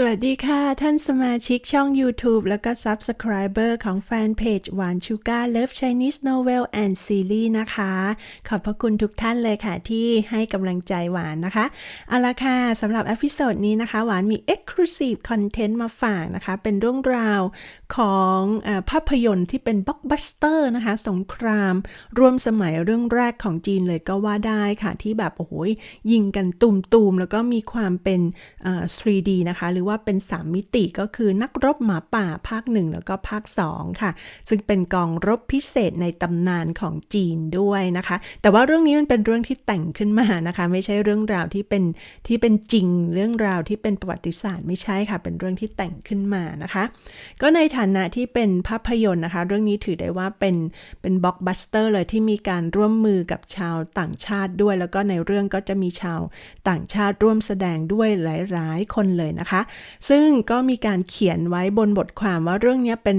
สวัสดีค่ะ ท่านสมาชิกช่อง YouTube แล้วก็ Subscriber ของแฟนเพจหวานชูการ Love Chinese Novel and Series นะคะ ขอบพระคุณทุกท่านเลยค่ะ ที่ให้กำลังใจหวานนะคะ เอาละค่ะสำหรับอพิโซดนี้นะคะ หวานมี Exclusive Content มาฝากนะคะ เป็นเรื่องราวของอภาพยนตร์ที่เป็นบล็อกบัสเตอร์นะคะ สงครามร่วมสมัยเรื่องแรกของจีนเลยก็ว่าได้ค่ะ ที่แบบโอ้โหยิงกันตุมๆ แล้วก็มีความเป็น 3D นะคะ หรือว่าเป็น 3 มิติก็คือนักรบหมาป่าภาค 1 แล้วก็ภาค 2 ค่ะ ซึ่งเป็นกองรบพิเศษในตำนานของจีนด้วยนะคะ แต่ว่าเรื่องนี้มันเป็นเรื่องที่แต่งขึ้นมานะคะ ไม่ใช่เรื่องราวที่เป็นที่เป็นจริงเรื่องราวที่เป็นประวัติศาสตร์ไม่ใช่ค่ะ เป็นเรื่องที่แต่งขึ้นมานะคะ ก็ในฐฐานะที่เป็นภาพยนตร์นะคะ เรื่องนี้ถือได้ว่าเป็นเป็นบล็อกบัสเตอร์เลยที่มีการร่วมมือกับชาวต่างชาติด้วย แล้วก็ในเรื่องก็จะมีชาวต่างชาติร่วมแสดงด้วยหลายๆ คนเลยนะคะ ซึ่งก็มีการเขียนไว้บนบทความว่าเรื่องนี้เป็น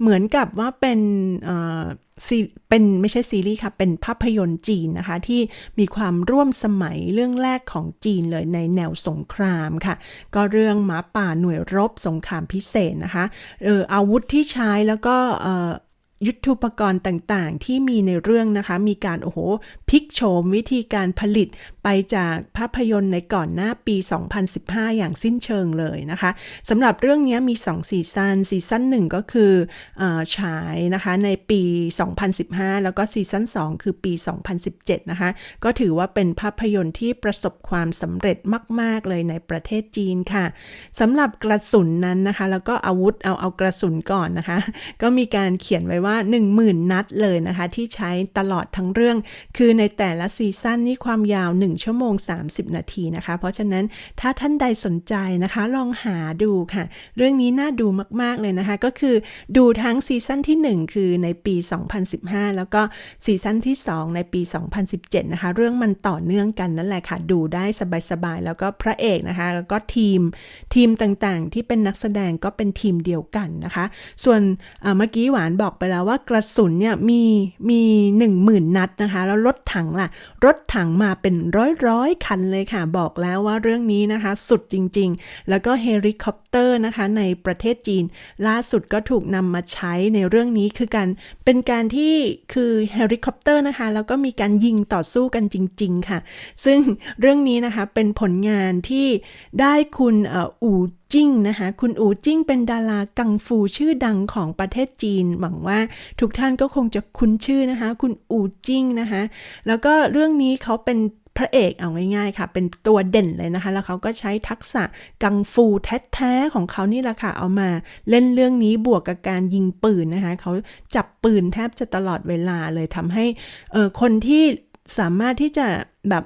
เหมือนกับว่าเป็นเอ่อ เป็นไม่ใช่ซีรีส์ค่ะ เป็นภาพยนตร์จีนนะคะ ที่มีความร่วมสมัยเรื่องแรกของจีนเลยในแนวสงครามค่ะ ก็เรื่องหมาป่าหน่วยรบสงครามพิเศษนะคะเอออาวุธที่ใช้แล้วก็เยุทธุปกรณ์ต่างๆ ที่มีในเรื่องนะคะ มีการโอ้โหพลิกโฉมวิธีการผลิตไปจากภาพยนตร์ในก่อนหน้าปี 2015 อย่างสิ้นเชิงเลยนะคะสำหรับเรื่องนี้มี 2 ซีซันซีซั่น1 ก็คืออฉายนะคะในปี 2015 แล้วก็ซีซัน2 คือปี 2017 นะคะ ก็ถือว่าเป็นภาพยนตร์ที่ประสบความสำเร็จมาก ๆ เลยในประเทศจีนค่ะสำหรับกระสุนนั้นนะคะ แล้วก็อาวุธเอาเอากระสุนก่อนนะคะ ก็มีการเขียนไว้ว่า 10,000 นัดเลยนะคะ ที่ใช้ตลอดทั้งเรื่อง คือในแต่ละซีซั่นนี่ความยาว 1ชั่วโมง 30 นาทีนะคะ เพราะฉะนั้นถ้าท่านใดสนใจนะคะ ลองหาดูค่ะ เรื่องนี้น่าดูมาก ๆ เลยนะคะ ก็คือดูทั้งซีซั่นที่ 1 คือในปี 2015 แล้วก็ซีซั่นที่ 2 ในปี 2017 นะคะ เรื่องมันต่อเนื่องกันนั่นแหละค่ะ ดูได้สบาย ๆ แล้วก็พระเอกนะคะ แล้วก็ทีมทีมต่างๆ ที่เป็นนักแสดงก็เป็นทีมเดียวกันนะคะ ส่วนเมื่อกี้หวานบอกไปแล้วว่ากระสุนเนี่ยมีมีหนึ่งหมื่นนัดนะคะ แล้วรถถังล่ะ รถถังมาเป็นรอยร้อยคันเลยค่ะ บอกแล้วว่าเรื่องนี้นะคะ สุดจริง ๆ แล้วก็เฮลิคอปเตอร์นะคะ ในประเทศจีน ล่าสุดก็ถูกนำมาใช้ในเรื่องนี้คือการเป็นการที่คือเฮลิคอปเตอร์นะคะ แล้วก็มีการยิงต่อสู้กันจริง ๆ ค่ะ ซึ่งเรื่องนี้นะคะเป็นผลงานที่ได้คุณเอ่ออูจิ้งนะคะ คุณอูจิ้งเป็นดารากังฟูชื่อดังของประเทศจีน หวังว่าทุกท่านก็คงจะคุ้นชื่อนะคะ คุณอูจิ้งนะคะ แล้วก็เรื่องนี้เขาเป็น พระเอกเอาง่ายๆค่ะ เป็นตัวเด่นเลยนะคะ แล้วเขาก็ใช้ทักษะกังฟูแท้ๆของเขานี่แหละค่ะ เอามาเล่นเรื่องนี้บวกกับการยิงปืนนะคะ เขาจับปืนแทบจะตลอดเวลาเลยทำให้คนที่สามารถที่จะแบบ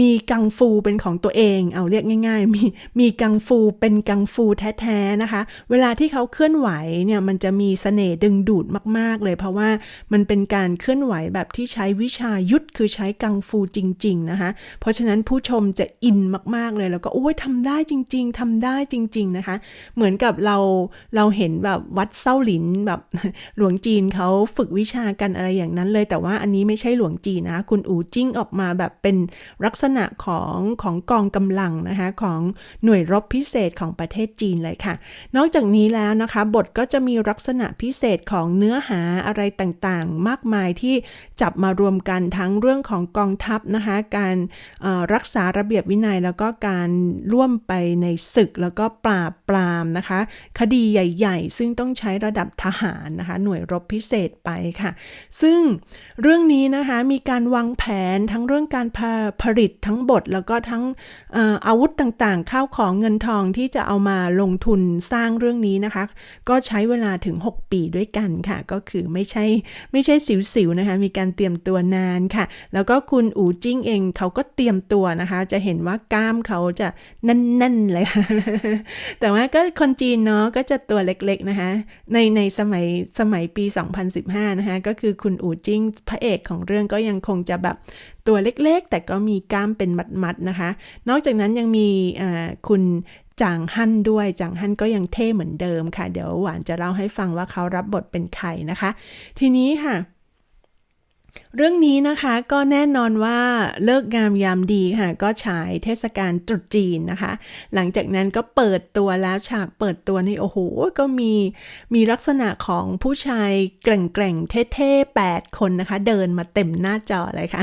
มีกังฟูเป็นของตัวเอง เอาเรียกง่าย ๆ มีมีกังฟูเป็นกังฟูแท้ๆนะคะ เวลาที่เขาเคลื่อนไหวเนี่ยมันจะมีเสน่ห์ดึงดูดมาก ๆ เลย เพราะว่ามันเป็นการเคลื่อนไหวแบบที่ใช้วิชายุทธคือใช้กังฟูจริง ๆ นะคะ เพราะฉะนั้นผู้ชมจะอินมาก ๆ เลยแล้วก็โอ้ยทำได้จริง ๆทำได้จริง ๆ นะคะ เหมือนกับเราเราเห็นแบบวัดเส้าหลินแบบหลวงจีนเขาฝึกวิชากันอะไรอย่างนั้นเลย แต่ว่าอันนี้ไม่ใช่หลวงจีนนะคุณอูจิ้งออกมาแบบเป็นลักษณะของของกองกำลังนะคะของหน่วยรบพิเศษของประเทศจีนเลยค่ะ นอกจากนี้แล้วนะคะบทก็จะมีลักษณะพิเศษของเนื้อหาอะไรต่างๆ มากมายที่จับมารวมกันทั้งเรื่องของกองทัพนะคะการรักษาระเบียบวินัยแล้วก็การร่วมไปในศึกแล้วก็ปราบปรามนะคะ คดีใหญ่ๆ ซึ่งต้องใช้ระดับทหารนะคะหน่วยรบพิเศษไปค่ะ ซึ่งเรื่องนี้นะคะมีการวางแผนทั้งเรื่องการผลิตทั้งบทแล้วก็ทั้งอาวุธต่างๆ ข้าวของเงินทองที่จะเอามาลงทุนสร้างเรื่องนี้นะคะ ก็ใช้เวลาถึง 6 ปีด้วยกันค่ะ ก็คือไม่ใช่ไม่ใช่สิวๆนะคะ มีการเตรียมตัวนานค่ะ แล้วก็คุณอูจิ้งเองเขาก็เตรียมตัวนะคะ จะเห็นว่ากล้ามเขาจะแน่นๆเลยแต่ว่าก็คนจีนเนาะก็จะตัวเล็กๆนะคะ ในในสมัยสมัยปี 2015 นะคะ ก็คือคุณอูจิ้งพระเอกของเรื่องก็ยังคงจะแบบ ตัวเล็กๆ แต่ก็มีกล้ามเป็นมัดๆนะคะ นอกจากนั้นยังมีคุณจางฮั่นด้วยจางฮั่นก็ยังเท่เหมือนเดิมค่ะ เดี๋ยวหวานจะเล่าให้ฟังว่าเขารับบทเป็นใครนะคะ ทีนี้ค่ะ เรื่องนี้นะคะก็แน่นอนว่าเลิกงามยามดีค่ะ ก็ฉายเทศกาลตรุษจีนนะคะ หลังจากนั้นก็เปิดตัวแล้วฉากเปิดตัวนี่โอ้โห ก็มีมีลักษณะของผู้ชายแกร่งๆเท่ๆ8คนนะคะ เดินมาเต็มหน้าจอเลยค่ะ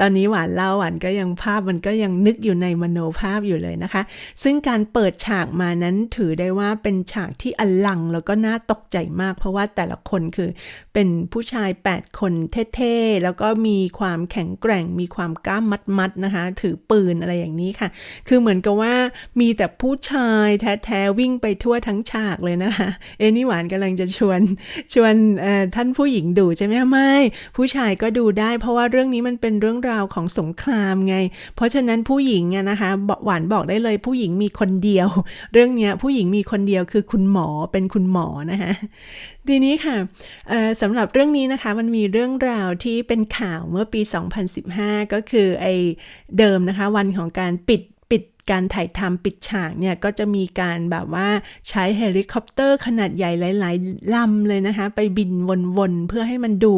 ตอนนี้หวานเล่าหวานก็ยังภาพมันก็ยังนึกอยู่ในมโนภาพอยู่เลยนะคะ ซึ่งการเปิดฉากมานั้นถือได้ว่าเป็นฉากที่อลังแล้วก็น่าตกใจมาก เพราะว่าแต่ละคนคือเป็นผู้ชาย 8 คนเท่ๆ แล้วก็มีความแข็งแกร่ง มีความกล้ามมัดๆนะคะ ถือปืนอะไรอย่างนี้ค่ะ คือเหมือนกับว่ามีแต่ผู้ชายแท้ๆ วิ่งไปทั่วทั้งฉากเลยนะคะ เอ็นี่หวานกำลังจะชวนชวนท่านผู้หญิงดูใช่ไหมไม่ ผู้ชายก็ดูได้เพราะว่าเรื่องนี้มันเป็นเรื่องราวของสงครามไง เพราะฉะนั้นผู้หญิงนะคะหวานบอกได้เลยผู้หญิงมีคนเดียว เรื่องนี้ผู้หญิงมีคนเดียวคือคุณหมอเป็นคุณหมอนะคะ ทีนี้ค่ะสำหรับเรื่องนี้นะคะมันมีเรื่องราวที่เป็นข่าวเมื่อปี 2015 ก็คือไอเดิมนะคะ วันของการปิด การถ่ายทำปิดฉากเนี่ยก็จะมีการแบบว่าใช้เฮลิคอปเตอร์ขนาดใหญ่หลาย ๆลำเลยนะคะ ไปบินวนๆ เพื่อให้มันดู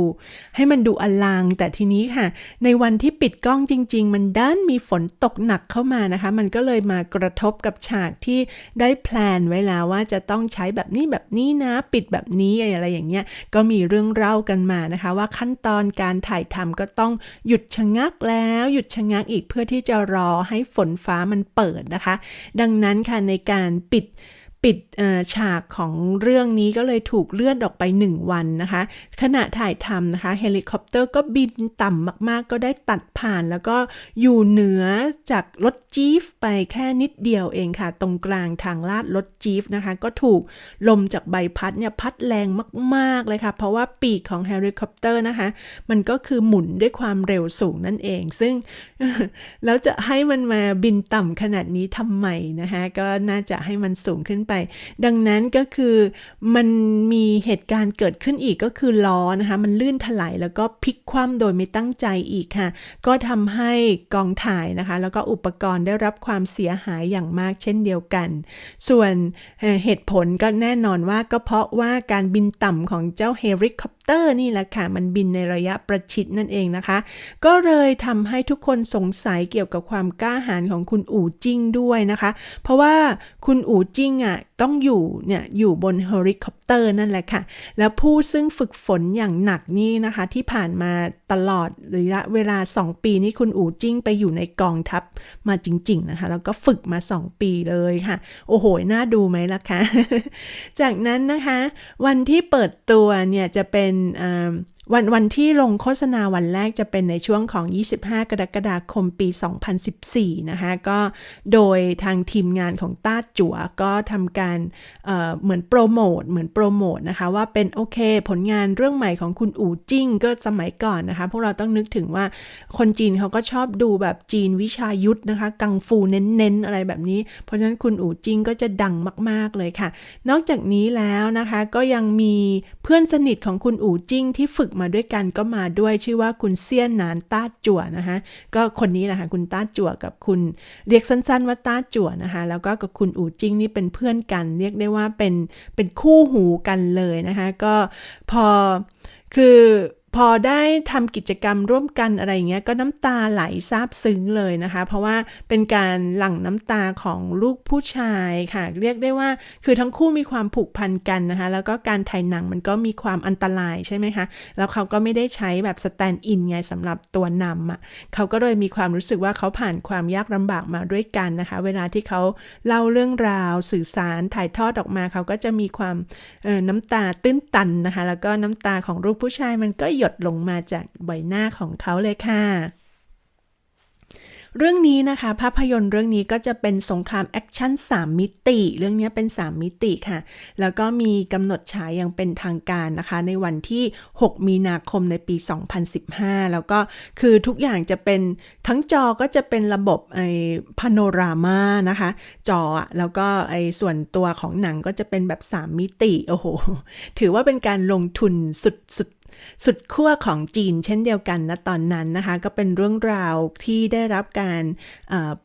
ให้มันดูอลัง แต่ทีนี้ค่ะ ในวันที่ปิดกล้องจริง ๆ มันด้านมีฝนตกหนักเข้ามานะคะ มันก็เลยมากระทบกับฉากที่ได้แพลนไว้แล้วว่าจะต้องใช้แบบนี้แบบนี้นะปิดแบบนี้อะไรอย่างเงี้ยก็มีเรื่องเล่ากันมานะคะ ว่าขั้นตอนการถ่ายทำก็ต้องหยุดชะงักแล้ว หยุดชะงักอีกเพื่อที่จะรอให้ฝนฟ้ามันเปิดนะคะ ดังนั้นค่ะในการปิด ปิดฉากของเรื่องนี้ก็เลยถูกเลื่อนออกไป 1 วันนะคะ ขณะถ่ายทำนะคะเฮลิคอปเตอร์ก็บินต่ำมากๆ ก็ได้ตัดผ่านแล้วก็อยู่เหนือจากรถจี๊ฟไปแค่นิดเดียวเองค่ะ ตรงกลางทางลาดรถจี๊ฟนะคะ ก็ถูกลมจากใบพัดเนี่ยพัดแรงมากๆเลยค่ะ เพราะว่าปีกของเฮลิคอปเตอร์นะคะ มันก็คือหมุนด้วยความเร็วสูงนั่นเอง ซึ่งแล้วจะให้มันมาบินต่ำขนาดนี้ทำไมนะคะก็น่าจะให้มันสูงขึ้นไป ดังนั้นก็คือมันมีเหตุการณ์เกิดขึ้นอีกก็คือล้อนะคะ มันลื่นถลายแล้วก็พลิกคว่ำโดยไม่ตั้งใจอีกค่ะ ก็ทำให้กองถ่ายนะคะ แล้วก็อุปกรณ์ได้รับความเสียหายอย่างมากเช่นเดียวกัน ส่วนเหตุผลก็แน่นอนว่าก็เพราะว่าการบินต่ำของเจ้าเฮลิคอป ตอร์นี่แหละค่ะ มันบินในระยะประชิดนั่นเองนะคะ ก็เลยทำให้ทุกคนสงสัยเกี่ยวกับความกล้าหาญของคุณอู่จิ้งด้วยนะคะ เพราะว่าคุณอู่จิ้งอะต้องอยู่เนี่ยอยู่บนเฮลิคอป ตอร์นั่นแหละค่ะ แล้วผู้ซึ่งฝึกฝนอย่างหนักนี่นะคะ ที่ผ่านมาตลอดระยะเวลา 2 ปีนี้คุณอู่จิ้งไปอยู่ในกองทัพมาจริง ๆ นะคะ แล้วก็ฝึกมา 2 ปีเลยค่ะ โอ้โห น่าดูไหมล่ะคะ จากนั้นนะคะ วันที่เปิดตัวเนี่ยจะเป็น วันวันที่ลงโฆษณาวันแรกจะเป็นในช่วงของ 25 กรกฎาคมปี 2014 นะคะ ก็โดยทางทีมงานของต้าจั่วก็ทำการเเหมือนโปรโมทเหมือนโปรโมทนะคะ ว่าเป็นโอเค ผลงานเรื่องใหม่ของคุณอู่จิ้งก็สมัยก่อนนะคะ พวกเราต้องนึกถึงว่าคนจีนเขาก็ชอบดูแบบจีนวิชายุทธนะคะ กังฟูเน้นๆ อะไรแบบนี้ เพราะฉะนั้นคุณอู่จิ้งก็จะดังมาก ๆ เลยค่ะ นอกจากนี้แล้วนะคะก็ยังมีเพื่อนสนิทของคุณอู่จิ้งที่ฝึกมาด้วยกันก็มาด้วยชื่อว่าคุณเซียนนานต้าจั่วนะคะ ก็คนนี้แหละค่ะคุณต้าจั่วกับคุณเรียกสั้น ๆ ว่าต้าจั่วนะคะ แล้วก็กับคุณอู่จิ้งนี่เป็นเพื่อนกัน เรียกได้ว่าเป็นเป็นคู่หูกันเลยนะคะ ก็พอคือ พอได้ทำกิจกรรมร่วมกันอะไรเงี้ยก็น้ำตาไหลซาบซึ้งเลยนะคะ เพราะว่าเป็นการหลั่งน้ำตาของลูกผู้ชายค่ะ เรียกได้ว่าคือทั้งคู่มีความผูกพันกันนะคะ แล้วก็การถ่ายหนังมันก็มีความอันตรายใช่ไหมคะ แล้วเขาก็ไม่ได้ใช้แบบสแตนด์อินไงสำหรับตัวนำอะเขาก็เลยมีความรู้สึกว่าเขาผ่านความยากลำบากมาด้วยกันนะคะ เวลาที่เขาเล่าเรื่องราวสื่อสารถ่ายทอดออกมา เขาก็จะมีความน้ำตาตื้นตันนะคะ แล้วก็น้ำตาของลูกผู้ชายมันก็หยดลงมาจากใบหน้าของเขาเลยค่ะเรื่องนี้นะคะภาพยนตร์เรื่องนี้ก็จะเป็นสงครามแอคชั่น 3 มิติ เรื่องนี้เป็น 3 มิติค่ะ แล้วก็มีกำหนดฉายอย่างเป็นทางการนะคะ ในวันที่ 6 มีนาคมในปี 2015 แล้วก็คือทุกอย่างจะเป็นทั้งจอก็จะเป็นระบบไอ้พาโนรามานะคะ จอแล้วก็ไอ้ส่วนตัวของหนังก็จะเป็นแบบ 3 มิติ โอ้โห ถือว่าเป็นการลงทุนสุด สุดขั้วของจีนเช่นเดียวกันนะตอนนั้นนะคะ ก็เป็นเรื่องราวที่ได้รับการ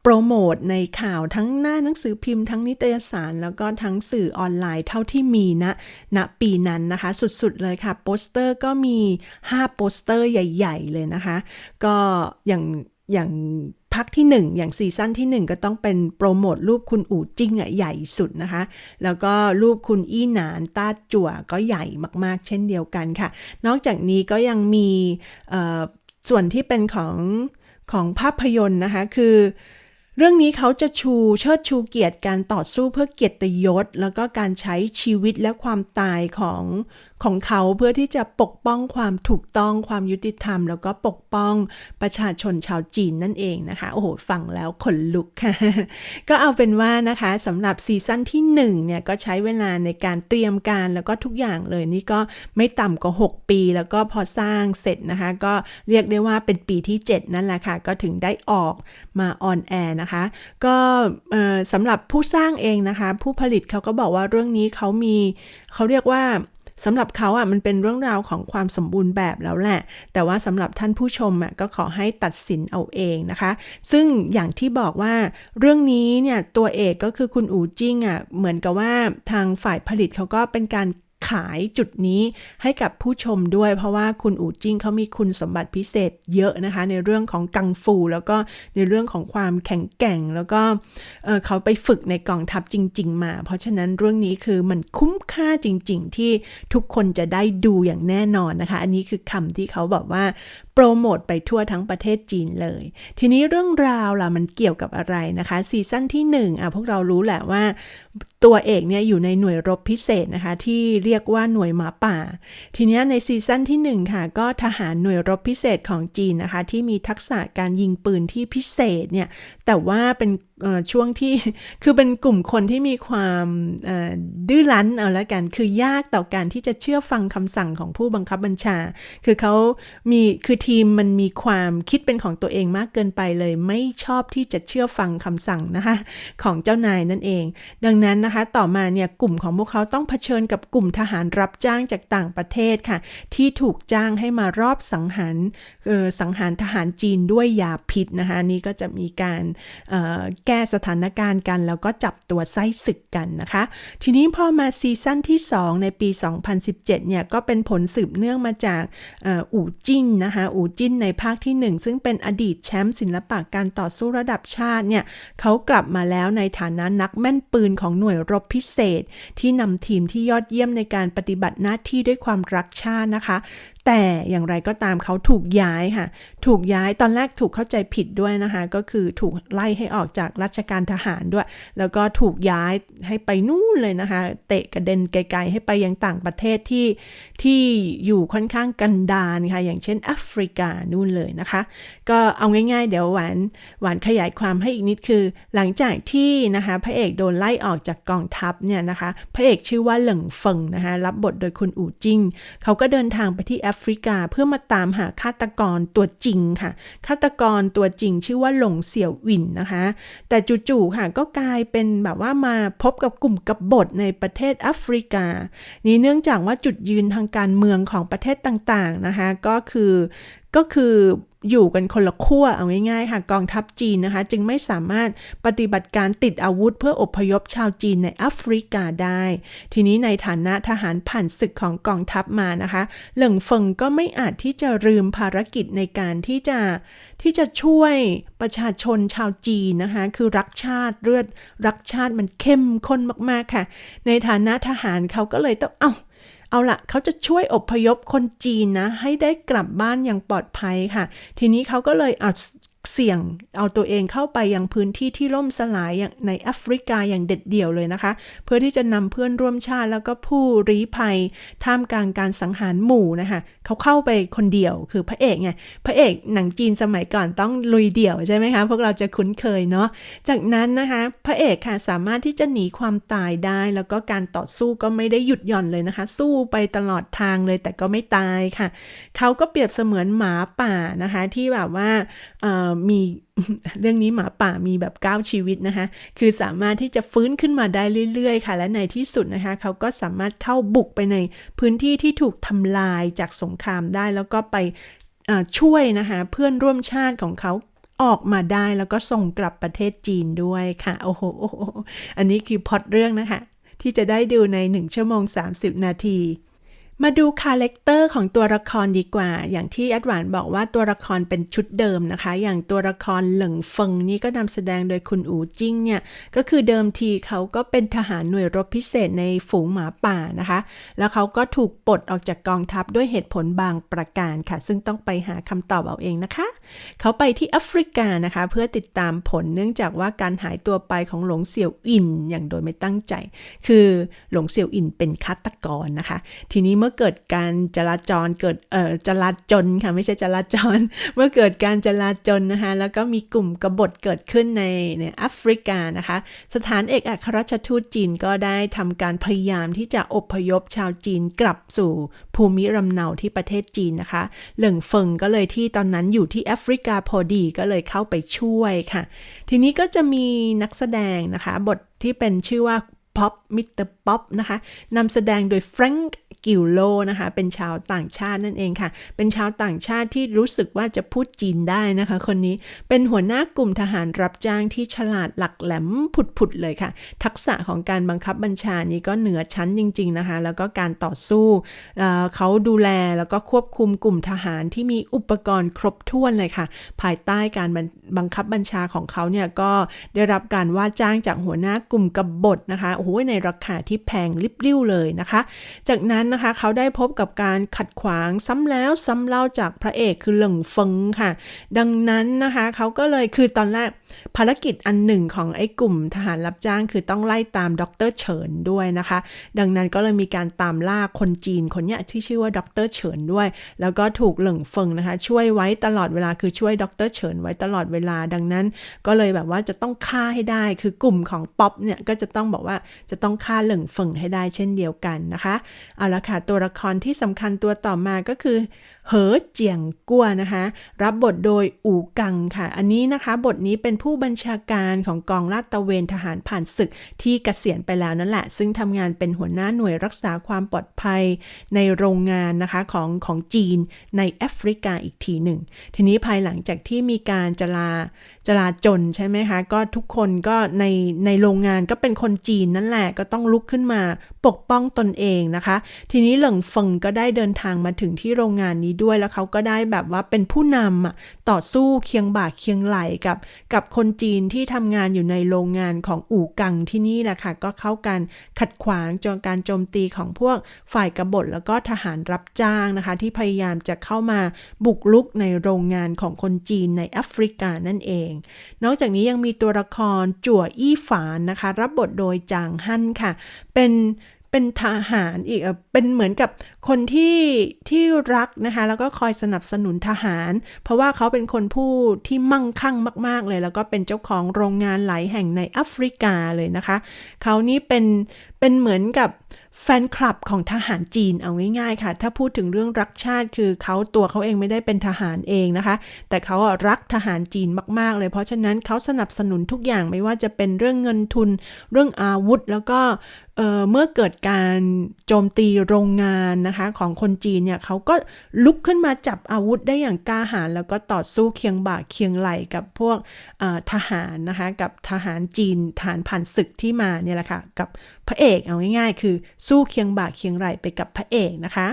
โปรโมทในข่าวทั้งหน้าหนังสือพิมพ์ทั้งนิตยสาร แล้วก็ทั้งสื่อออนไลน์เท่าที่มีณณปีนั้นนะคะ สุดๆเลยค่ะ โปสเตอร์ก็มี 5 โปสเตอร์ใหญ่ ๆ เลยนะคะ ก็อย่างอย่าง พักที่ 1 อย่างซีซั่นที่ 1 ก็ต้องเป็นโปรโมทรูปคุณอู่จิ้งอะใหญ่สุดนะคะ แล้วก็รูปคุณอี้หนานต้าจั่วก็ใหญ่มากๆ เช่นเดียวกันค่ะ นอกจากนี้ก็ยังมีส่วนที่เป็นของของภาพยนตร์นะคะ คือเรื่องนี้เขาจะชูเชิดชูเกียรติการต่อสู้เพื่อเกียรติยศ แล้วก็การใช้ชีวิตและความตายของ ของเขาเพื่อที่จะปกป้องความถูกต้องความยุติธรรม แล้วก็ปกป้องประชาชนชาวจีนนั่นเองนะคะ โอ้โหฟังแล้วขนลุกค่ะ ก็เอาเป็นว่านะคะสำหรับซีซั่นที่1เนี่ยก็ใช้เวลาในการเตรียมการแล้วก็ทุกอย่างเลยนี่ก็ไม่ต่ำกว่า 6 ปี แล้วก็พอสร้างเสร็จนะคะ ก็เรียกได้ว่าเป็นปีที่ 7 นั่นแหละค่ะ ก็ถึงได้ออกมาออนแอร์นะคะ ก็สำหรับผู้สร้างเองนะคะ ผู้ผลิตเขาก็บอกว่าเรื่องนี้เขามีเขาเรียกว่า สำหรับเขาอะมันเป็นเรื่องราวของความสมบูรณ์แบบแล้วแหละ แต่ว่าสำหรับท่านผู้ชมอะก็ขอให้ตัดสินเอาเองนะคะ ซึ่งอย่างที่บอกว่าเรื่องนี้เนี่ยตัวเอกก็คือคุณอูจิ้งอะเหมือนกับว่าทางฝ่ายผลิตเขาก็เป็นการ ขายจุดนี้ให้กับผู้ชมด้วย เพราะว่าคุณอูจิ้งเขามีคุณสมบัติพิเศษเยอะนะคะ ในเรื่องของกังฟู แล้วก็ในเรื่องของความแข็งแกร่ง แล้วก็เขาไปฝึกในกองทัพจริง ๆ มา เพราะฉะนั้นเรื่องนี้คือมันคุ้มค่าจริง ๆ ที่ทุกคนจะได้ดูอย่างแน่นอนนะคะ อันนี้คือคำที่เขาบอกว่า โปรโมทไปทั่วทั้งประเทศจีนเลย ทีนี้เรื่องราวล่ะมันเกี่ยวกับอะไรนะคะซีซั่นที่1อะพวกเรารู้แหละว่า ตัวเอกเนี่ยอยู่ในหน่วยรบพิเศษนะคะ ที่เรียกว่าหน่วยหมาป่า ทีนี้ในซีซั่นที่1ค่ะ ก็ทหารหน่วยรบพิเศษของจีนนะคะ ที่มีทักษะการยิงปืนที่พิเศษเนี่ยแต่ว่าเป็น ช่วงที่คือเป็นกลุ่มคนที่มีความดื้อรั้นเอาละกัน คือยากต่อการที่จะเชื่อฟังคำสั่งของผู้บังคับบัญชา คือเขามีคือทีมมันมีความคิดเป็นของตัวเองมากเกินไปเลย ไม่ชอบที่จะเชื่อฟังคำสั่งนะคะของเจ้านายนั่นเอง ดังนั้นนะคะต่อมาเนี่ยกลุ่มของพวกเขาต้องเผชิญกับกลุ่มทหารรับจ้างจากต่างประเทศค่ะ ที่ถูกจ้างให้มารอบสังหารสังหารทหารจีนด้วยยาพิษนะคะนี่ก็จะมีการแก้สถานการณ์กัน แล้วก็จับตัวไส้ศึกกันนะคะ ทีนี้พอมาซีซั่นที่ 2 ในปี 2017 เนี่ยก็เป็นผลสืบเนื่องมาจากอ่ออู่จิ้นนะคะ อู่จิ้นในภาคที่ 1 ซึ่งเป็นอดีตแชมป์ศิลปะการต่อสู้ระดับชาติเนี่ยเขากลับมาแล้วในฐานะนักแม่นปืนของหน่วยรบพิเศษ ที่นำทีมที่ยอดเยี่ยมในการปฏิบัติหน้าที่ด้วยความรักชาตินะคะ แต่อย่างไรก็ตามเขาถูกย้ายค่ะ ถูกย้ายตอนแรกถูกเข้าใจผิดด้วยนะคะ ก็คือถูกไล่ให้ออกจากราชการทหารด้วย แล้วก็ถูกย้ายให้ไปนู่นเลยนะคะ เตะกระเด็นไกลๆ ให้ไปยังต่างประเทศที่ที่อยู่ค่อนข้างกันดารค่ะ อย่างเช่นแอฟริกานู่นเลยนะคะ ก็เอาง่าย ๆ เดี๋ยวหวานหวานขยายความให้อีกนิดคือ หลังจากที่นะคะพระเอกโดนไล่ออกจากกองทัพเนี่ยนะคะ พระเอกชื่อว่าเหลิงเฟิงนะคะ รับบทโดยคุณอู่จิงเขาก็เดินทางไปที่แอฟริกาเพื่อมาตามหาฆาตกรตัวจริงค่ะ ฆาตกรตัวจริงชื่อว่าหลงเสี่ยววินนะคะ แต่จู่ๆค่ะก็กลายเป็นแบบว่ามาพบกับกลุ่มกบฏในประเทศแอฟริกา นี่เนื่องจากว่าจุดยืนทางการเมืองของประเทศต่างๆนะคะ ก็คือ ก็คืออยู่กันคนละขั้วเอาง่ายๆค่ะกองทัพจีนนะคะ จึงไม่สามารถปฏิบัติการติดอาวุธเพื่ออพยพชาวจีนในแอฟริกาได้ ทีนี้ในฐานะทหารผ่านศึกของกองทัพมานะคะ เหลิงเฟิงก็ไม่อาจที่จะลืมภารกิจในการที่จะที่จะช่วยประชาชนชาวจีนนะคะ คือรักชาติเลือดรักชาติมันเข้มข้นมากๆค่ะ ในฐานะทหารเขาก็เลยต้องเอ้า เอาละเขาจะช่วยอพยพคนจีนนะ ให้ได้กลับบ้านอย่างปลอดภัยค่ะ ทีนี้เขาก็เลยเอา เสี่ยงเอาตัวเองเข้าไปยังพื้นที่ที่ล่มสลายอย่างในแอฟริกาอย่างเด็ดเดี่ยวเลยนะคะ เพื่อที่จะนำเพื่อนร่วมชาติแล้วก็ผู้ลี้ภัย ท่ามกลางการสังหารหมู่นะคะเขาเข้าไปคนเดียวคือพระเอกไงพระเอกหนังจีนสมัยก่อนต้องลุยเดี่ยวใช่ไหมคะ พวกเราจะคุ้นเคยเนาะจากนั้นนะคะพระเอกค่ะสามารถที่จะหนีความตายได้ แล้วก็การต่อสู้ก็ไม่ได้หยุดหย่อนเลยนะคะ สู้ไปตลอดทางเลยแต่ก็ไม่ตายค่ะ เขาก็เปรียบเสมือนหมาป่านะคะที่แบบว่ามีเรื่องนี้หมาป่ามีแบบ 9 ชีวิตนะคะ คือสามารถที่จะฟื้นขึ้นมาได้เรื่อยๆ ค่ะ และในที่สุดนะคะ เขาก็สามารถเข้าบุกไปในพื้นที่ที่ถูกทำลายจากสงครามได้ แล้วก็ไปช่วยนะคะเพื่อนร่วมชาติของเขาออกมาได้แล้วก็ส่งกลับประเทศจีนด้วยค่ะ โอ้โห อันนี้คือพอดเรื่องนะคะ ที่จะได้ดูใน 1 ชั่วโมง 30 นาที มาดูคาแรคเตอร์ของตัวละครดีกว่า อย่างที่แอดวานบอกว่าตัวละครเป็นชุดเดิมนะคะ อย่างตัวละครเหลิงเฟิงนี่ก็นำแสดงโดยคุณอูจิ้งเนี่ย ก็คือเดิมทีเขาก็เป็นทหารหน่วยรบพิเศษในฝูงหมาป่านะคะ แล้วเขาก็ถูกปลดออกจากกองทัพด้วยเหตุผลบางประการค่ะ ซึ่งต้องไปหาคำตอบเอาเองนะคะ เขาไปที่แอฟริกานะคะ เพื่อติดตามผลเนื่องจากว่าการหายตัวไปของหลงเสี่ยวอินอย่างโดยไม่ตั้งใจ คือหลงเสี่ยวอินเป็นฆาตกรนะคะ ทีนี้เมื่อเกิดการจราจรเกิดเอ่อจราจนค่ะไม่ใช่จราจร เมื่อเกิดการจราจนนะคะแล้วก็มีกลุ่มกบฏเกิดขึ้นในในแอฟริกานะคะ สถานเอกอัครราชทูตจีนก็ได้ทำการพยายามที่จะอพยพชาวจีนกลับสู่ภูมิลำเนาที่ประเทศจีนนะคะเหลิงเฟิงก็เลยที่ตอนนั้นอยู่ที่แอฟริกาพอดีก็เลยเข้าไปช่วยค่ะ ทีนี้ก็จะมีนักแสดงนะคะ บทที่เป็นชื่อว่าป๊อปมิสเตอร์ป๊อปนะคะนำแสดงโดยแฟรงก์ กิลโลนะคะ เป็นชาวต่างชาตินั่นเองค่ะ เป็นชาวต่างชาติที่รู้สึกว่าจะพูดจีนได้นะคะ คนนี้เป็นหัวหน้ากลุ่มทหารรับจ้างที่ฉลาดหลักแหลมผุดๆเลยค่ะ ทักษะของการบังคับบัญชานี้ก็เหนือชั้นจริง ๆนะคะ แล้วก็การต่อสู้เเขาดูแลแล้วก็ควบคุมกลุ่มทหารที่มีอุปกรณ์ครบถ้วนเลยค่ะ ภายใต้การบังบังคับบัญชาของเขาเนี่ยก็ได้รับการว่าจ้างจากหัวหน้ากลุ่มกบฏนะคะ โอ้โห ในราคาที่แพงริบริ่วเลยนะคะ จากนั้นนะคะ เขาได้พบกับการขัดขวางซ้ำแล้วซ้ำเล่าจากพระเอกคือหลงเฟิงค่ะ ดังนั้นนะคะ เขาก็เลยคือตอนแรก ภารกิจอันหนึ่งของไอ้กลุ่มทหารรับจ้างคือต้องไล่ตามดรเฉินด้วยนะคะ ดังนั้นก็เลยมีการตามล่าคนจีนคนเนี้ยที่ชื่อว่าดรเฉินด้วย แล้วก็ถูกเหลิงเฟิงนะคะ ช่วยไว้ตลอดเวลาคือช่วยดรเฉินไว้ตลอดเวลา ดังนั้นก็เลยแบบว่าจะต้องฆ่าให้ได้ คือกลุ่มของป๊อปเนี่ยก็จะต้องบอกว่าจะต้องฆ่าเหลิงเฟิงให้ได้เช่นเดียวกันนะคะ เอาละค่ะตัวละครที่สำคัญตัวต่อมาก็คือ เหอเจียงกัวนะคะ รับบทโดยอู่กังค่ะ อันนี้นะคะ บทนี้เป็นผู้บัญชาการของกองลาดตระเวนทหารผ่านศึกที่เกษียณไปแล้วนั่นแหละ ซึ่งทำงานเป็นหัวหน้าหน่วยรักษาความปลอดภัยในโรงงานนะคะของของจีนในแอฟริกาอีกทีหนึ่ง ทีนี้ภายหลังจากที่มีการจลาจลาจนใช่ไหมคะ ก็ทุกคนก็ในในโรงงานก็เป็นคนจีนนั่นแหละก็ต้องลุกขึ้นมาปกป้องตนเองนะคะ ทีนี้เหลิงเฟิงก็ได้เดินทางมาถึงที่โรงงานนี้ด้วยแล้วเขาก็ได้แบบว่าเป็นผู้นำอะต่อสู้เคียงบ่าเคียงไหลกับกับคนจีนที่ทำงานอยู่ในโรงงานของอู่กังที่นี่แหละค่ะ ก็เข้ากันขัดขวางจนการโจมตีของพวกฝ่ายกบฏแล้วก็ทหารรับจ้างนะคะ ที่พยายามจะเข้ามาบุกลุกในโรงงานของคนจีนในแอฟริกานั่นเอง นอกจากนี้ยังมีตัวละครจั่วอี้ฝานนะคะ รับบทโดยจางฮั่นค่ะ เป็น เป็นทหารอีกเป็นเหมือนกับคนที่ที่รักนะคะ แล้วก็คอยสนับสนุนทหาร เพราะว่าเขาเป็นคนผู้ที่มั่งคั่งมาก ๆ เลย แล้วก็เป็นเจ้าของโรงงานหลายแห่งในแอฟริกาเลยนะคะ เขานี่เป็นเป็นเหมือนกับแฟนคลับของทหารจีนเอาง่ายๆค่ะ ถ้าพูดถึงเรื่องรักชาติคือเขาตัวเขาเองไม่ได้เป็นทหารเองนะคะ แต่เขารักทหารจีนมากๆ เลยเพราะฉะนั้นเขาสนับสนุนทุกอย่างไม่ว่าจะเป็นเรื่องเงินทุน เรื่องอาวุธ แล้วก็ เเมื่อเกิดการโจมตีโรงงานนะคะของคนจีนเนี่ยเขาก็ลุกขึ้นมาจับอาวุธได้อย่างกล้าหาญแล้วก็ต่อสู้เคียงบ่าเคียงไหลกับพวกทหารนะคะกับทหารจีนฐานผ่านศึกที่มาเนี่ยแหละค่ะกับพระเอกเอาง่ายๆ คือสู้เคียงบ่าเคียงไหลไปกับพระเอกนะคะ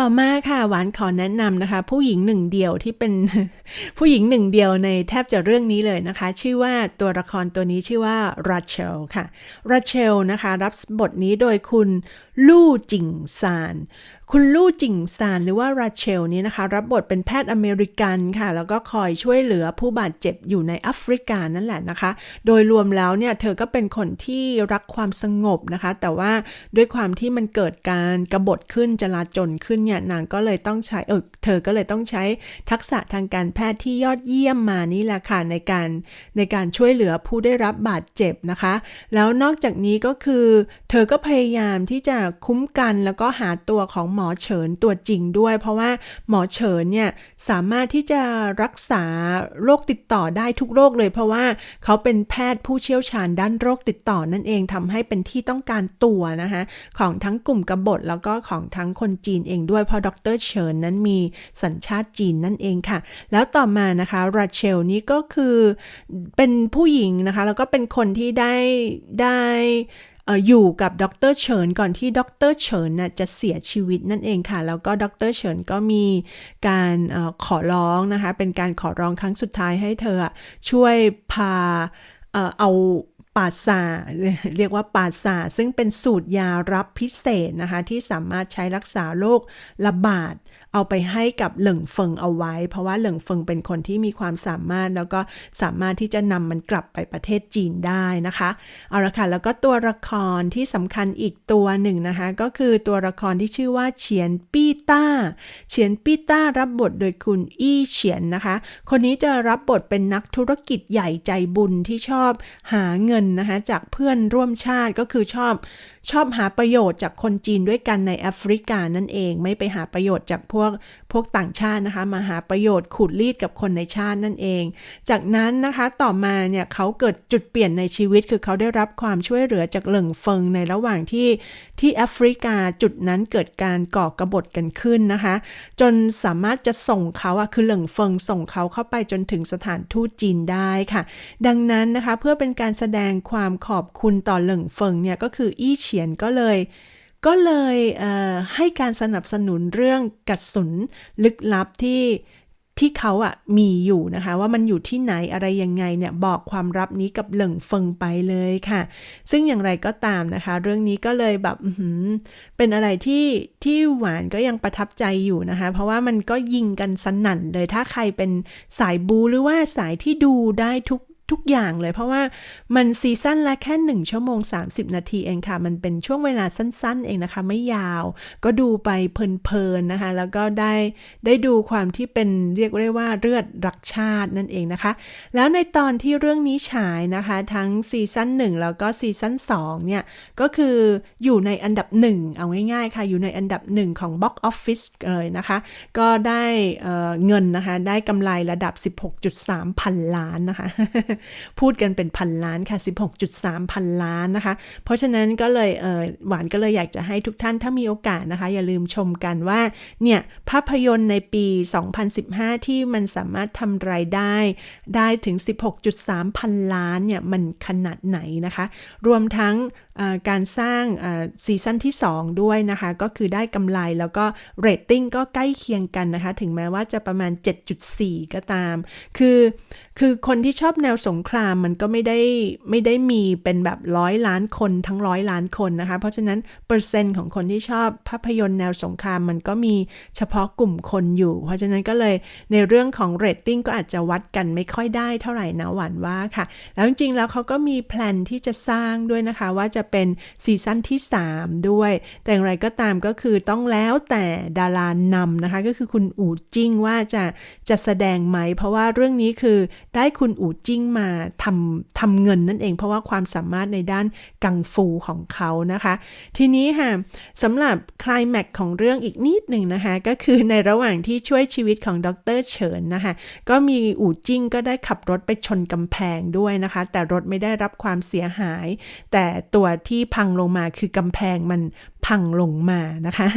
ต่อมาค่ะหวานขอแนะนำนะคะ ผู้หญิงหนึ่งเดียวที่เป็นผู้หญิงหนึ่งเดียวในแทบจะเรื่องนี้เลยนะคะ ชื่อว่าตัวละครตัวนี้ชื่อว่าราเชลค่ะราเชลนะคะ รับบทนี้โดยคุณลู่จิงซาน คุณลู่จิงซานหรือว่าราเชลนี้นะคะ รับบทเป็นแพทย์อเมริกันค่ะ แล้วก็คอยช่วยเหลือผู้บาดเจ็บอยู่ในแอฟริกานั่นแหละนะคะ โดยรวมแล้วเนี่ยเธอก็เป็นคนที่รักความสงบนะคะ แต่ว่าด้วยความที่มันเกิดการกบฏขึ้นจลาจลขึ้นเนี่ยนางก็เลยต้องใช้เออเธอก็เลยต้องใช้ทักษะทางการแพทย์ที่ยอดเยี่ยมมานี่แหละค่ะในการในการช่วยเหลือผู้ได้รับบาดเจ็บนะคะ แล้วนอกจากนี้ก็คือ เธอก็พยายามที่จะคุ้มกันแล้วก็หาตัวของหมอเฉินตัวจริงด้วย เพราะว่าหมอเฉินเนี่ยสามารถที่จะรักษาโรคติดต่อได้ทุกโรคเลย เพราะว่าเขาเป็นแพทย์ผู้เชี่ยวชาญด้านโรคติดต่อนั่นเองทำให้เป็นที่ต้องการตัวนะคะของทั้งกลุ่มกบฏแล้วก็ของทั้งคนจีนเองด้วยเพราะดรเฉินนั้นมีสัญชาติจีนนั่นเองค่ะ แล้วต่อมานะคะราเชลนี่ก็คือเป็นผู้หญิงนะคะ แล้วก็เป็นคนที่ได้ได้ อยู่กับดรเฉินก่อนที่ดรเฉินน่ะจะเสียชีวิตนั่นเองค่ะ แล้วก็ดรเฉินก็มีการอขอร้องนะคะ เป็นการขอร้องครั้งสุดท้ายให้เธอช่วยพาเอาปาซาเรียกว่าปาซาซึ่งเป็นสูตรยารับพิเศษนะคะ ที่สามารถใช้รักษาโรคระบาด เอาไปให้กับเหลิงเฟิงเอาไว้ เพราะว่าเหลิงเฟิงเป็นคนที่มีความสามารถ แล้วก็สามารถที่จะนำมันกลับไปประเทศจีนได้นะคะเอาละค่ะแล้วก็ตัวละครที่สำคัญอีกตัวหนึ่งนะคะ ก็คือตัวละครที่ชื่อว่าเฉียนปี้ต้าเฉียนปี้ต้ารับบทโดยคุณอี้เฉียนนะคะ คนนี้จะรับบทเป็นนักธุรกิจใหญ่ใจบุญที่ชอบหาเงินนะคะจากเพื่อนร่วมชาติก็คือชอบชอบหาประโยชน์จากคนจีนด้วยกันในแอฟริกานั่นเอง ไม่ไปหาประโยชน์จากพวกพวกต่างชาตินะคะ มาหาประโยชน์ขูดรีดกับคนในชาตินั่นเอง จากนั้นนะคะต่อมาเนี่ยเขาเกิดจุดเปลี่ยนในชีวิต คือเขาได้รับความช่วยเหลือจากเหลิงเฟิงในระหว่างที่ที่แอฟริกาจุดนั้นเกิดการก่อกบฏกันขึ้นนะคะ จนสามารถจะส่งเขาอะคือเหลิงเฟิงส่งเขาเข้าไปจนถึงสถานทูตจีนได้ค่ะ ดังนั้นนะคะเพื่อเป็นการแสดงความขอบคุณต่อเหลิงเฟิงเนี่ยก็คืออี้เฉียนก็เลย ก็เลยเให้การสนับสนุนเรื่องกระสุนลึกลับที่ที่เขาอะมีอยู่นะคะ ว่ามันอยู่ที่ไหนอะไรยังไงเนี่ยบอกความลับนี้กับเหลิงเฟิงไปเลยค่ะ ซึ่งอย่างไรก็ตามนะคะ เรื่องนี้ก็เลยแบบเป็นอะไรที่ที่หวานก็ยังประทับใจอยู่นะคะ เพราะว่ามันก็ยิงกันสนั่นเลยถ้าใครเป็นสายบูหรือว่าสายที่ดูได้ทุก ทุกอย่างเลย เพราะว่ามันซีซั่นละแค่ 1 ชั่วโมง 30 นาทีเองค่ะ มันเป็นช่วงเวลาสั้น ๆ เองนะคะ ไม่ยาว ก็ดูไปเพลิน ๆ นะคะ แล้วก็ได้ได้ดูความที่เป็นเรียกได้ว่าเลือดรักชาตินั่นเองนะคะ แล้วในตอนที่เรื่องนี้ฉายนะคะ ทั้งซีซั่น1 แล้วก็ซีซั่น2เนี่ย ก็คืออยู่ในอันดับ 1 เอาง่ายๆค่ะ อยู่ในอันดับ 1 ของ Box Office เลยนะคะ ก็ได้เเงินนะคะ ได้กำไรระดับ 16.3 พันล้านนะคะพูดกันเป็นพันล้านค่ะ 16.3 พันล้านนะคะ เพราะฉะนั้นก็เลยเออหวานก็เลยอยากจะให้ทุกท่านถ้ามีโอกาสนะคะ อย่าลืมชมกันว่าเนี่ยภาพยนตร์ในปี 2015 ที่มันสามารถทำรายได้ได้ถึง 16.3 พันล้านเนี่ยมันขนาดไหนนะคะ รวมทั้ง การสร้างซีซั่นที่ 2 ด้วยนะคะ ก็คือได้กำไรแล้วก็เรตติ้งก็ใกล้เคียงกันนะคะ ถึงแม้ว่าจะประมาณ 7.4 ก็ตาม คือคือคนที่ชอบแนวสงครามมันก็ไม่ได้ไม่ได้มีเป็นแบบร้อยล้านคนทั้งร้อยล้านคนนะคะ เพราะฉะนั้นเปอร์เซ็นต์ของคนที่ชอบภาพยนตร์แนวสงครามมันก็มีเฉพาะกลุ่มคนอยู่ เพราะฉะนั้นก็เลยในเรื่องของเรตติ้งก็อาจจะวัดกันไม่ค่อยได้เท่าไหร่นะหวานว่าค่ะ แล้วจริงๆแล้วเขาก็มีแพลนที่จะสร้างด้วยนะคะว่าจะเป็นซีซั่นที่ 3 ด้วย แต่อย่างไรก็ตามก็คือต้องแล้วแต่ดารานำนะคะ ก็คือคุณอู๋จิ้งว่าจะจะแสดงไหม เพราะว่าเรื่องนี้คือได้คุณอู๋จิ้งมาทำทำเงินนั่นเอง เพราะว่าความสามารถในด้านกังฟูของเขานะคะ ทีนี้ค่ะสำหรับคลายแม็กของเรื่องอีกนิดหนึ่งนะคะ ก็คือในระหว่างที่ช่วยชีวิตของดรเฉินนะคะ ก็มีอูจิ้งก็ได้ขับรถไปชนกำแพงด้วยนะคะ แต่รถไม่ได้รับความเสียหาย แต่ตัวที่พังลงมาคือกำแพงมัน พังลงมานะคะ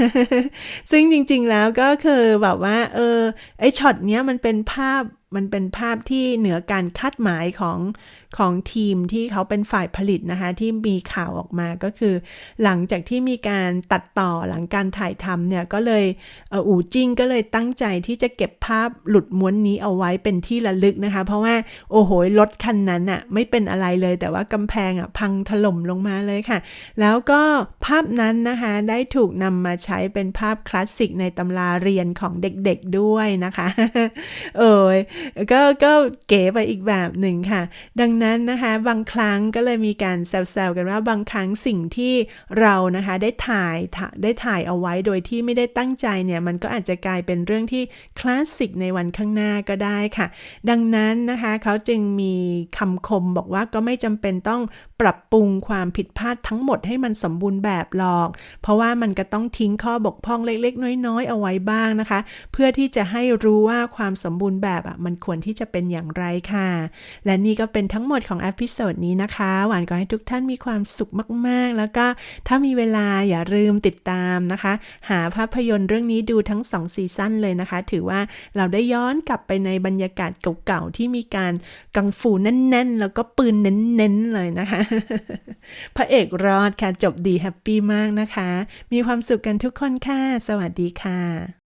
ซึ่งจริงๆแล้วก็คือแบบว่า เออไอช็อตเนี้ยมันเป็นภาพมันเป็นภาพที่เหนือการคาดหมายของของทีมที่เขาเป็นฝ่ายผลิตนะคะ ที่มีข่าวออกมาก็คือ หลังจากที่มีการตัดต่อหลังการถ่ายทำเนี่ย ก็เลยเอออูจิ้งก็เลยตั้งใจที่จะเก็บภาพหลุดม้วนนี้เอาไว้เป็นที่ระลึกนะคะ เพราะว่าโอ้โหรถคันนั้นอะไม่เป็นอะไรเลย แต่ว่ากำแพงอะพังถล่มลงมาเลยค่ะ แล้วก็ภาพนั้นนะคะได้ถูกนำมาใช้เป็นภาพคลาสสิกในตำราเรียนของเด็กๆด้วยนะคะ เออก็ก็เก๋ไปอีกแบบหนึ่งค่ะ ดังนั้นนะคะบางครั้งก็เลยมีการแซวๆกันว่าบางครั้งสิ่งที่เรานะคะได้ถ่ายได้ถ่ายเอาไว้โดยที่ไม่ได้ตั้งใจเนี่ยมันก็อาจจะกลายเป็นเรื่องที่คลาสสิกในวันข้างหน้าก็ได้ค่ะ ดังนั้นนะคะเขาจึงมีคำคมบอกว่าก็ไม่จำเป็นต้อง ปรับปรุงความผิดพลาดทั้งหมดให้มันสมบูรณ์แบบหรอก เพราะว่ามันก็ต้องทิ้งข้อบกพร่องเล็กๆ น้อยๆ เอาไว้บ้างนะคะ เพื่อที่จะให้รู้ว่าความสมบูรณ์แบบอะมันควรที่จะเป็นอย่างไรค่ะ และนี่ก็เป็นทั้งหมดของอพิโซดนี้นะคะ หวานก็ให้ทุกท่านมีความสุขมากๆ แล้วก็ถ้ามีเวลาอย่าลืมติดตามนะคะ หาภาพยนตร์เรื่องนี้ดูทั้ง2ซีซั่นเลยนะคะ ถือว่าเราได้ย้อนกลับไปในบรรยากาศเก่าๆที่มีการกังฟูแน่นๆ แล้วก็ปืนเน้นๆเลยนะคะพระเอกรอดค่ะ จบดีแฮปปี้มากนะคะ มีความสุขกันทุกคนค่ะ สวัสดีค่ะ